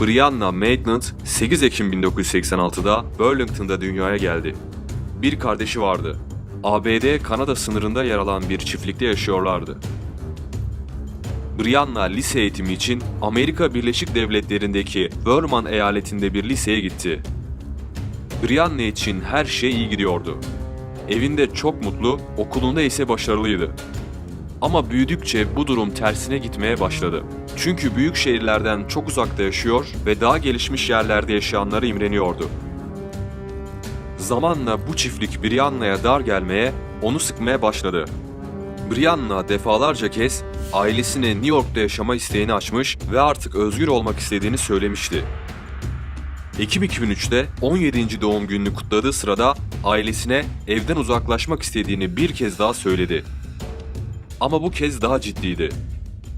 Brianna Maitland 8 Ekim 1986'da Burlington'da dünyaya geldi. Bir kardeşi vardı. ABD-Kanada sınırında yer alan bir çiftlikte yaşıyorlardı. Brianna lise eğitimi için Amerika Birleşik Devletleri'ndeki Vermont eyaletinde bir liseye gitti. Brianna için her şey iyi gidiyordu. Evinde çok mutlu, okulunda ise başarılıydı. Ama büyüdükçe bu durum tersine gitmeye başladı. Çünkü büyük şehirlerden çok uzakta yaşıyor ve daha gelişmiş yerlerde yaşayanlara imreniyordu. Zamanla bu çiftlik Brianna'ya dar gelmeye, onu sıkmaya başladı. Brianna defalarca kez ailesine New York'ta yaşama isteğini açmış ve artık özgür olmak istediğini söylemişti. Ekim 2003'te 17. doğum gününü kutladığı sırada ailesine evden uzaklaşmak istediğini bir kez daha söyledi. Ama bu kez daha ciddiydi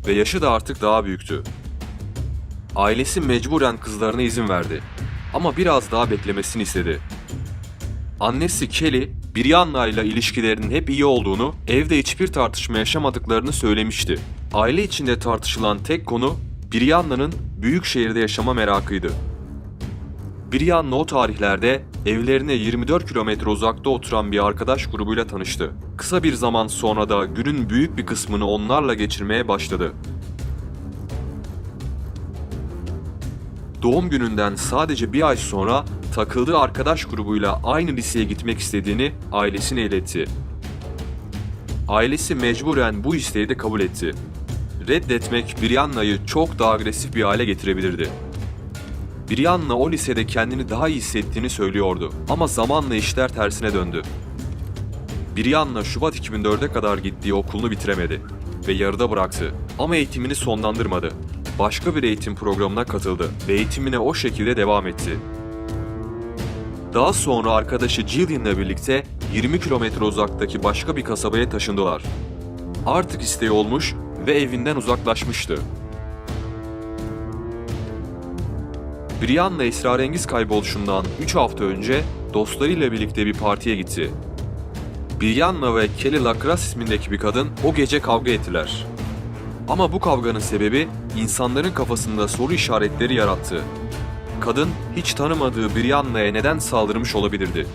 ve yaşı da artık daha büyüktü. Ailesi mecburen kızlarına izin verdi ama biraz daha beklemesini istedi. Annesi Kelly, Brianna ile ilişkilerinin hep iyi olduğunu, evde hiçbir tartışma yaşamadıklarını söylemişti. Aile içinde tartışılan tek konu Brianna'nın büyük şehirde yaşama merakıydı. Brianna o tarihlerde evlerine 24 kilometre uzakta oturan bir arkadaş grubuyla tanıştı. Kısa bir zaman sonra da günün büyük bir kısmını onlarla geçirmeye başladı. Doğum gününden sadece bir ay sonra takıldığı arkadaş grubuyla aynı liseye gitmek istediğini ailesine iletti. Ailesi mecburen bu isteği de kabul etti. Reddetmek Brianna'yı çok daha agresif bir hale getirebilirdi. Brianna o lisede kendini daha iyi hissettiğini söylüyordu ama zamanla işler tersine döndü. Brianna Şubat 2004'e kadar gittiği okulunu bitiremedi ve yarıda bıraktı ama eğitimini sonlandırmadı. Başka bir eğitim programına katıldı ve eğitimine o şekilde devam etti. Daha sonra arkadaşı Jillian'la birlikte 20 kilometre uzaktaki başka bir kasabaya taşındılar. Artık isteği olmuş ve evinden uzaklaşmıştı. Brianna esrarengiz kayboluşundan 3 hafta önce dostlarıyla birlikte bir partiye gitti. Brianna ve Kelly Lacrosse ismindeki bir kadın o gece kavga ettiler. Ama bu kavganın sebebi insanların kafasında soru işaretleri yarattı. Kadın hiç tanımadığı Brianna'ya neden saldırmış olabilirdi?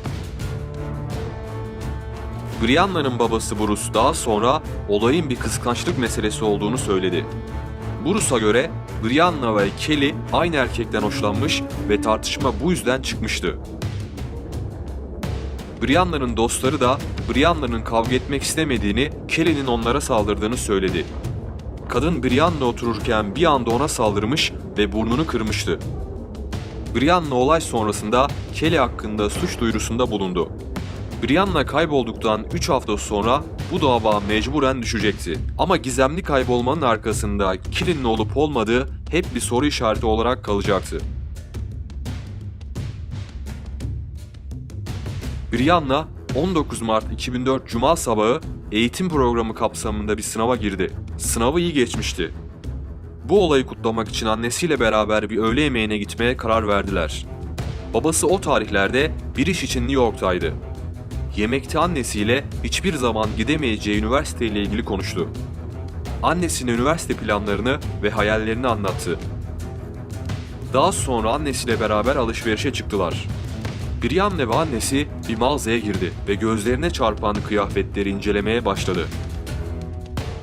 Brianna'nın babası Bruce daha sonra olayın bir kıskançlık meselesi olduğunu söyledi. Bruce'a göre Brianna ve Kelly aynı erkekten hoşlanmış ve tartışma bu yüzden çıkmıştı. Brianna'nın dostları da Brianna'nın kavga etmek istemediğini, Kelly'nin onlara saldırdığını söyledi. Kadın Brianna otururken bir anda ona saldırmış ve burnunu kırmıştı. Brianna olay sonrasında Kelly hakkında suç duyurusunda bulundu. Brianna kaybolduktan 3 hafta sonra bu dava mecburen düşecekti. Ama gizemli kaybolmanın arkasında Kelly'nin olup olmadığı hep bir soru işareti olarak kalacaktı. Brianna 19 Mart 2004 Cuma sabahı eğitim programı kapsamında bir sınava girdi. Sınavı iyi geçmişti. Bu olayı kutlamak için annesiyle beraber bir öğle yemeğine gitmeye karar verdiler. Babası o tarihlerde bir iş için New York'taydı. Yemekte annesiyle hiçbir zaman gidemeyeceği üniversiteyle ilgili konuştu. Annesine üniversite planlarını ve hayallerini anlattı. Daha sonra annesiyle beraber alışverişe çıktılar. Brianna ve annesi bir mağazaya girdi ve gözlerine çarpan kıyafetleri incelemeye başladı.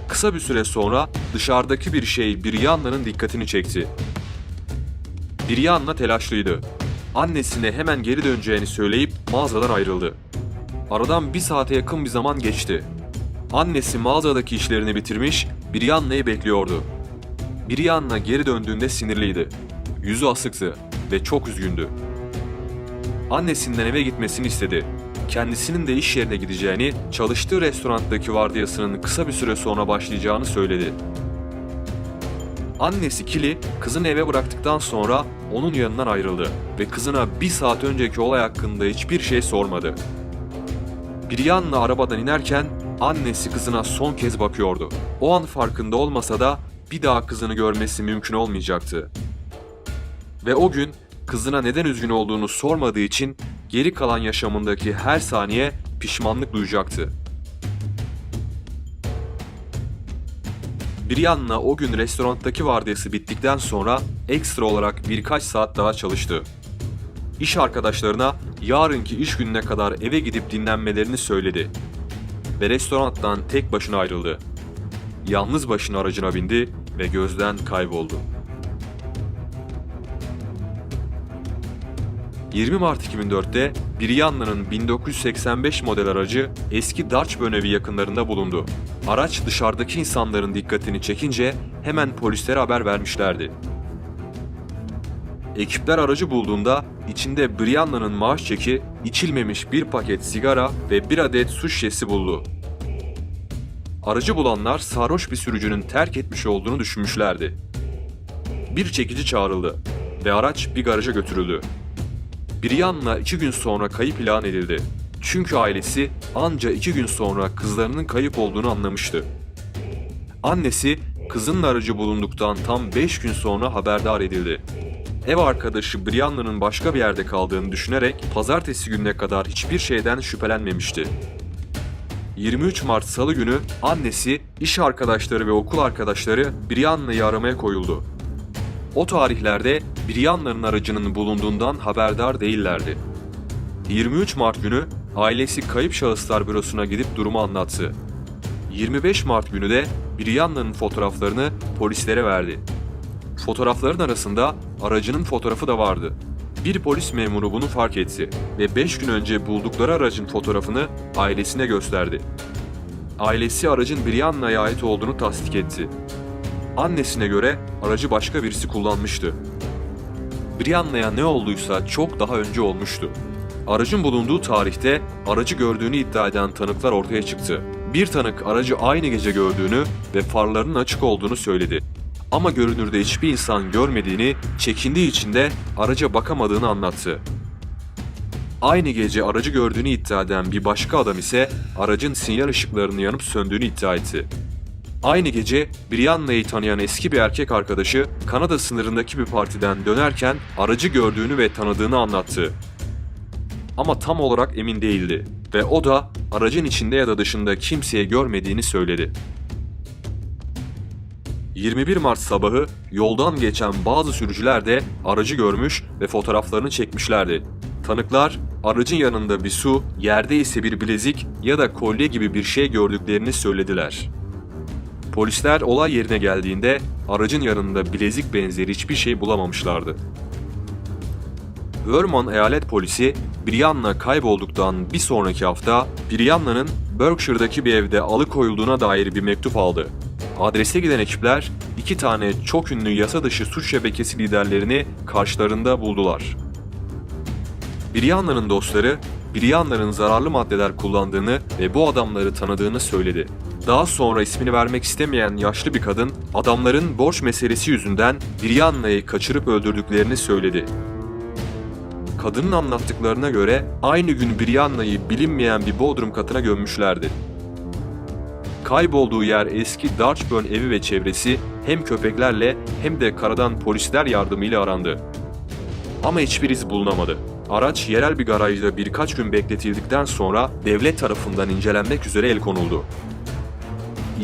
Kısa bir süre sonra dışarıdaki bir şey Brianna'nın dikkatini çekti. Brianna telaşlıydı. Annesine hemen geri döneceğini söyleyip mağazadan ayrıldı. Aradan bir saate yakın bir zaman geçti. Annesi mağazadaki işlerini bitirmiş, Brianna'yı bekliyordu. Brianna geri döndüğünde sinirliydi. Yüzü asıktı ve çok üzgündü. Annesinden eve gitmesini istedi. Kendisinin de iş yerine gideceğini, çalıştığı restorandaki vardiyasının kısa bir süre sonra başlayacağını söyledi. Annesi Kili, kızını eve bıraktıktan sonra onun yanından ayrıldı ve kızına bir saat önceki olay hakkında hiçbir şey sormadı. Brianna arabadan inerken annesi kızına son kez bakıyordu. O an farkında olmasa da bir daha kızını görmesi mümkün olmayacaktı. Ve o gün kızına neden üzgün olduğunu sormadığı için geri kalan yaşamındaki her saniye pişmanlık duyacaktı. Brianna o gün restorandaki vardiyası bittikten sonra ekstra olarak birkaç saat daha çalıştı. İş arkadaşlarına yarınki iş gününe kadar eve gidip dinlenmelerini söyledi ve restorandan tek başına ayrıldı. Yalnız başına aracına bindi ve gözden kayboldu. 20 Mart 2004'te Brianna'nın 1985 model aracı eski Dutchburn evi yakınlarında bulundu. Araç dışarıdaki insanların dikkatini çekince hemen polislere haber vermişlerdi. Ekipler aracı bulduğunda içinde Brianna'nın maaş çeki, içilmemiş bir paket sigara ve bir adet su şişesi buldu. Aracı bulanlar sarhoş bir sürücünün terk etmiş olduğunu düşünmüşlerdi. Bir çekici çağrıldı ve araç bir garaja götürüldü. Brianna iki gün sonra kayıp ilan edildi. Çünkü ailesi anca iki gün sonra kızlarının kayıp olduğunu anlamıştı. Annesi kızının aracı bulunduktan tam 5 gün sonra haberdar edildi. Ev arkadaşı Brianna'nın başka bir yerde kaldığını düşünerek pazartesi gününe kadar hiçbir şeyden şüphelenmemişti. 23 Mart Salı günü annesi, iş arkadaşları ve okul arkadaşları Brianna'yı aramaya koyuldu. O tarihlerde Brianna'nın aracının bulunduğundan haberdar değillerdi. 23 Mart günü ailesi Kayıp Şahıslar Bürosu'na gidip durumu anlattı. 25 Mart günü de Brianna'nın fotoğraflarını polislere verdi. Fotoğrafların arasında aracının fotoğrafı da vardı. Bir polis memuru bunu fark etti ve 5 gün önce buldukları aracın fotoğrafını ailesine gösterdi. Ailesi aracın Brianna'ya ait olduğunu tasdik etti. Annesine göre aracı başka birisi kullanmıştı. Brianna'ya ne olduysa çok daha önce olmuştu. Aracın bulunduğu tarihte aracı gördüğünü iddia eden tanıklar ortaya çıktı. Bir tanık aracı aynı gece gördüğünü ve farlarının açık olduğunu söyledi. Ama görünürde hiçbir insan görmediğini, çekindiği için de araca bakamadığını anlattı. Aynı gece aracı gördüğünü iddia eden bir başka adam ise aracın sinyal ışıklarının yanıp söndüğünü iddia etti. Aynı gece Brianna'yı tanıyan eski bir erkek arkadaşı Kanada sınırındaki bir partiden dönerken aracı gördüğünü ve tanıdığını anlattı. Ama tam olarak emin değildi ve o da aracın içinde ya da dışında kimseye görmediğini söyledi. 21 Mart sabahı yoldan geçen bazı sürücüler de aracı görmüş ve fotoğraflarını çekmişlerdi. Tanıklar aracın yanında bir su, yerde ise bir bilezik ya da kolye gibi bir şey gördüklerini söylediler. Polisler olay yerine geldiğinde aracın yanında bilezik benzeri hiçbir şey bulamamışlardı. Vermont eyalet polisi Brianna kaybolduktan bir sonraki hafta Brianna'nın Berkshire'daki bir evde alıkoyulduğuna dair bir mektup aldı. Adrese giden ekipler iki tane çok ünlü yasa dışı suç şebekesi liderlerini karşılarında buldular. Brianna'nın dostları Brianna'nın zararlı maddeler kullandığını ve bu adamları tanıdığını söyledi. Daha sonra ismini vermek istemeyen yaşlı bir kadın adamların borç meselesi yüzünden Brianna'yı kaçırıp öldürdüklerini söyledi. Kadının anlattıklarına göre aynı gün Brianna'yı bilinmeyen bir bodrum katına gömmüşlerdi. Kaybolduğu yer eski Darchburn evi ve çevresi hem köpeklerle hem de karadan polisler yardımıyla arandı. Ama hiçbir iz bulunamadı. Araç yerel bir garajda birkaç gün bekletildikten sonra devlet tarafından incelenmek üzere el konuldu.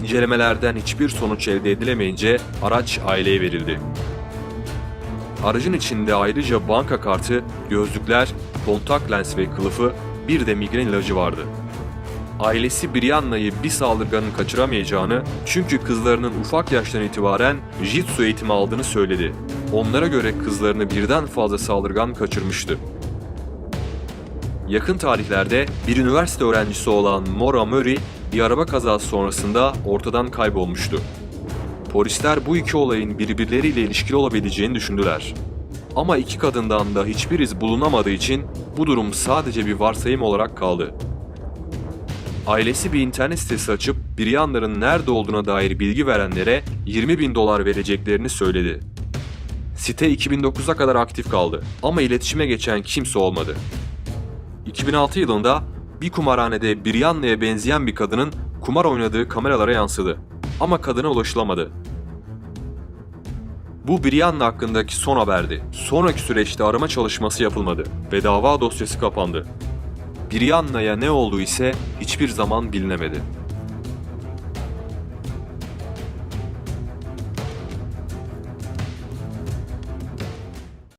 İncelemelerden hiçbir sonuç elde edilemeyince araç aileye verildi. Aracın içinde ayrıca banka kartı, gözlükler, kontak lens ve kılıfı, bir de migren ilacı vardı. Ailesi Brianna'yı bir saldırganın kaçıramayacağını çünkü kızlarının ufak yaştan itibaren jitsu eğitimi aldığını söyledi. Onlara göre kızlarını birden fazla saldırgan kaçırmıştı. Yakın tarihlerde bir üniversite öğrencisi olan Maura Murray bir araba kazası sonrasında ortadan kaybolmuştu. Polisler bu iki olayın birbirleriyle ilişkili olabileceğini düşündüler. Ama iki kadından da hiçbir iz bulunamadığı için bu durum sadece bir varsayım olarak kaldı. Ailesi bir internet sitesi açıp Brianna'nın nerede olduğuna dair bilgi verenlere 20 bin dolar vereceklerini söyledi. Site 2009'a kadar aktif kaldı ama iletişime geçen kimse olmadı. 2006 yılında bir kumarhanede Brianna'ya benzeyen bir kadının kumar oynadığı kameralara yansıdı ama kadına ulaşılamadı. Bu Brianna hakkındaki son haberdi. Sonraki süreçte arama çalışması yapılmadı ve dava dosyası kapandı. Brianna'ya ne oldu ise hiçbir zaman bilinemedi.